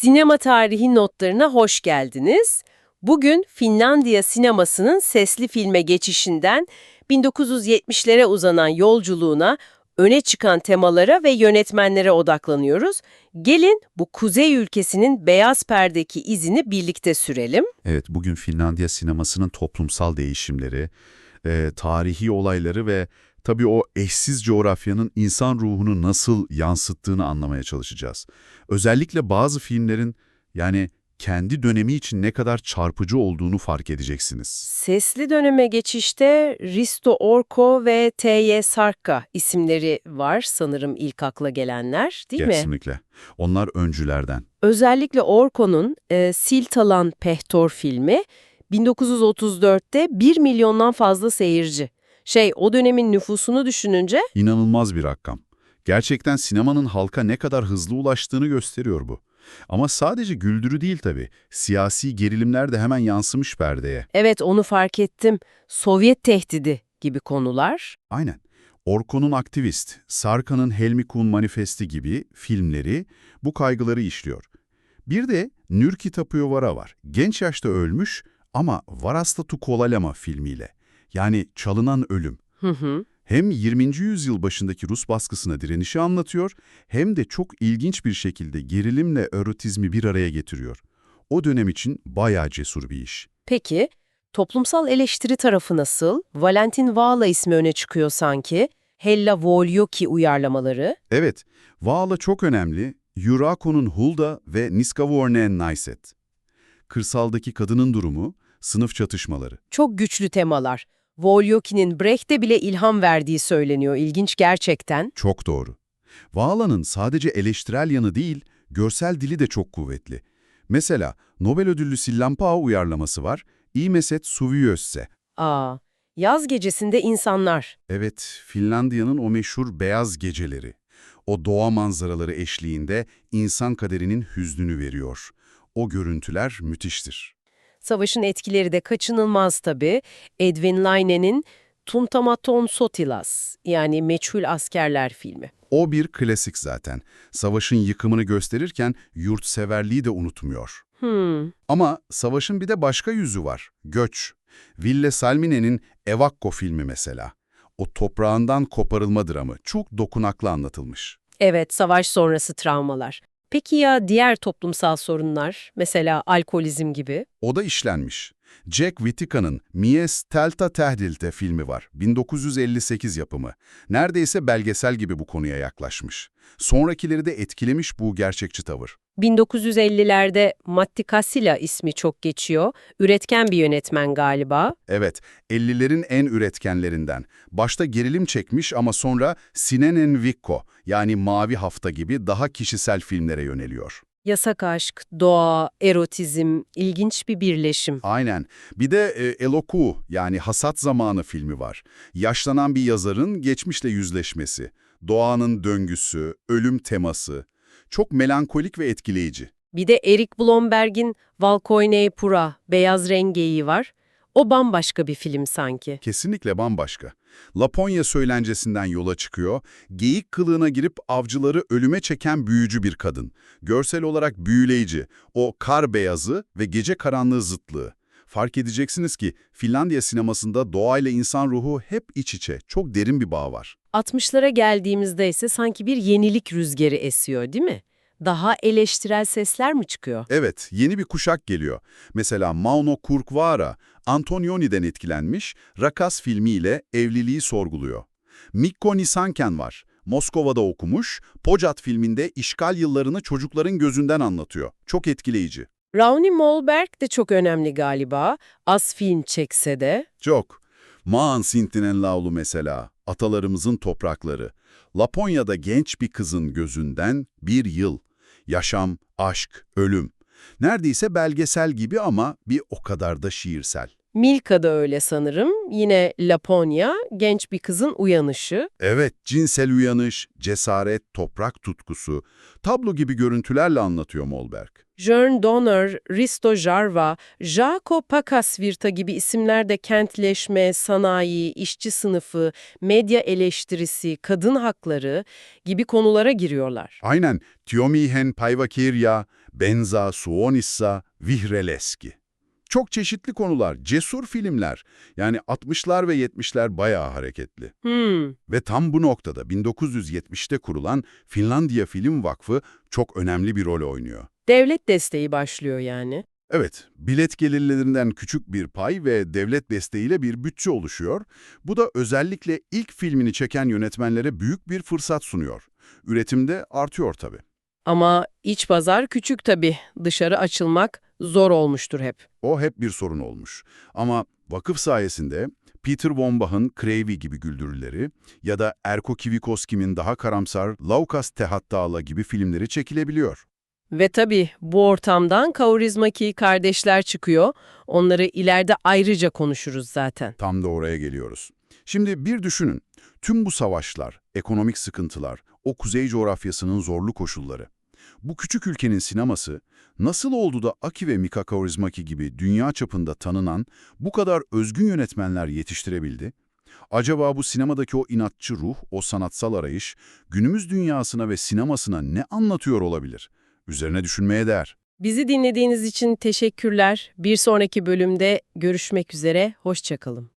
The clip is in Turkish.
Sinema tarihi notlarına hoş geldiniz. Bugün Finlandiya sinemasının sesli filme geçişinden 1970'lere uzanan yolculuğuna, öne çıkan temalara ve yönetmenlere odaklanıyoruz. Gelin bu kuzey ülkesinin beyaz perdeki izini birlikte sürelim. Evet, bugün Finlandiya sinemasının toplumsal değişimleri, e, tarihi olayları ve tabii o eşsiz coğrafyanın insan ruhunu nasıl yansıttığını anlamaya çalışacağız. Özellikle bazı filmlerin yani kendi dönemi için ne kadar çarpıcı olduğunu fark edeceksiniz. Sesli döneme geçişte Risto Orko ve T.Y. Sarka isimleri var sanırım ilk akla gelenler değil mi? Kesinlikle. Onlar öncülerden. Özellikle Orko'nun e, Siltalan Pehtor filmi 1934'te 1 milyondan fazla seyirci. Şey o dönemin nüfusunu düşününce İnanılmaz bir rakam. Gerçekten sinemanın halka ne kadar hızlı ulaştığını gösteriyor bu. Ama sadece güldürü değil tabii. Siyasi gerilimler de hemen yansımış perdeye. evet onu fark ettim Sovyet tehdidi gibi konular. Aynen. Orko'nun Aktivist, Sarka'nın Helmi Kuhn Manifesti gibi filmleri bu kaygıları işliyor. Bir de Nürki Tapıyovara var. Genç yaşta ölmüş ama Varasta tu Kolalama filmiyle. Yani çalınan ölüm. Hı hı. Hem 20. yüzyıl başındaki Rus baskısına direnişi anlatıyor, hem de çok ilginç bir şekilde gerilimle erotizmi bir araya getiriyor. O dönem için bayağı cesur bir iş. Peki toplumsal eleştiri tarafı nasıl? Valentin Valla ismi öne çıkıyor sanki. Hella Volyoki uyarlamaları. Evet, Vaala çok önemli. Yurako'nun Hulda ve Niskavornen Naiset. Kırsaldaki kadının durumu, sınıf çatışmaları. Çok güçlü temalar. Volyoki'nin Brecht'e bile ilham verdiği söyleniyor. İlginç gerçekten. Çok doğru. Vaala'nın sadece eleştirel yanı değil, görsel dili de çok kuvvetli. Mesela Nobel ödüllü Sillampao uyarlaması var, İmeset Suviyösse. Aa, yaz gecesinde insanlar. Evet, Finlandiya'nın o meşhur beyaz geceleri. O doğa manzaraları eşliğinde insan kaderinin hüznünü veriyor. O görüntüler müthiştir. Savaşın etkileri de kaçınılmaz tabii. Edwin Laine'nin Tuntamaton Sotilas yani Meçhul Askerler filmi. O bir klasik zaten. Savaşın yıkımını gösterirken yurtseverliği de unutmuyor. Hmm, Ama savaşın bir de başka yüzü var. Göç. Ville Salmine'nin Evakko filmi mesela. O toprağından koparılma dramı çok dokunaklı anlatılmış. evet savaş sonrası travmalar. Peki ya diğer toplumsal sorunlar, mesela alkolizm gibi? O da işlenmiş. Jack Whittaker'ın Mies Telta Tehdilte filmi var. 1958 yapımı. Neredeyse belgesel gibi bu konuya yaklaşmış. Sonrakileri de etkilemiş bu gerçekçi tavır. 1950'lerde Matti Kassila ismi çok geçiyor. Üretken bir yönetmen galiba. Evet, 50'lerin en üretkenlerinden. Başta gerilim çekmiş ama sonra Sinenen Vikko yani Mavi Hafta gibi daha kişisel filmlere yöneliyor. Yasak aşk, doğa, erotizm, ilginç bir birleşim. Aynen. Bir de e, Eloku yani Hasat Zamanı filmi var. Yaşlanan bir yazarın geçmişle yüzleşmesi, doğanın döngüsü, ölüm teması. Çok melankolik ve etkileyici. Bir de Erik Blomberg'in Valkoyney Pura, Beyaz Rengeyi var. O bambaşka bir film sanki. Kesinlikle bambaşka. Laponya söylencesinden yola çıkıyor, geyik kılığına girip avcıları ölüme çeken büyücü bir kadın. Görsel olarak büyüleyici, o kar beyazı ve gece karanlığı zıtlığı. Fark edeceksiniz ki Finlandiya sinemasında doğayla insan ruhu hep iç içe, çok derin bir bağ var. 60'lara geldiğimizde ise sanki bir yenilik rüzgarı esiyor değil mi? Daha eleştirel sesler mi çıkıyor? Evet, yeni bir kuşak geliyor. Mesela Mauno Kurkvara, Antonioni'den etkilenmiş, Rakas filmiyle evliliği sorguluyor. Mikko Nisanken var. Moskova'da okumuş, Pocat filminde işgal yıllarını çocukların gözünden anlatıyor. Çok etkileyici. Rauni Molberg de çok önemli galiba. Az film çekse de. Çok. Maan Sintinen Laulu mesela, atalarımızın toprakları. Laponya'da genç bir kızın gözünden bir yıl. Yaşam, aşk, ölüm. Neredeyse belgesel gibi ama bir o kadar da şiirsel. Milka da öyle sanırım. Yine Laponya, genç bir kızın uyanışı. Evet, cinsel uyanış, cesaret, toprak tutkusu, tablo gibi görüntülerle anlatıyor Molberg. Jörn Donner, Risto Jarva, Jaco Pakasvirta gibi isimler de kentleşme, sanayi, işçi sınıfı, medya eleştirisi, kadın hakları gibi konulara giriyorlar. Aynen, Tiomihen Paivakirya, Benza Suonissa Vihreleski. Çok çeşitli konular, cesur filmler. Yani 60'lar ve 70'ler bayağı hareketli. Hmm, Ve tam bu noktada 1970'te kurulan Finlandiya Film Vakfı çok önemli bir rol oynuyor. devlet desteği başlıyor yani. Evet, bilet gelirlerinden küçük bir pay ve devlet desteğiyle bir bütçe oluşuyor. Bu da özellikle ilk filmini çeken yönetmenlere büyük bir fırsat sunuyor. Üretimde artıyor tabii. Ama iç pazar küçük tabii. Dışarı açılmak zor olmuştur hep. O hep bir sorun olmuş. Ama vakıf sayesinde Peter von Bach'ın Crevy gibi güldürüleri ya da Erko Kivikoski'nin daha karamsar Laukas Tehattala gibi filmleri çekilebiliyor. Ve tabii bu ortamdan Kaurismäki kardeşler çıkıyor. Onları ileride ayrıca konuşuruz zaten. Tam da oraya geliyoruz. Şimdi bir düşünün. Tüm bu savaşlar, ekonomik sıkıntılar, o kuzey coğrafyasının zorlu koşulları. Bu küçük ülkenin sineması nasıl oldu da Aki ve Mika Kaurismäki gibi dünya çapında tanınan bu kadar özgün yönetmenler yetiştirebildi? Acaba bu sinemadaki o inatçı ruh, o sanatsal arayış günümüz dünyasına ve sinemasına ne anlatıyor olabilir? Üzerine düşünmeye değer. Bizi dinlediğiniz için teşekkürler. Bir sonraki bölümde görüşmek üzere. Hoşçakalın.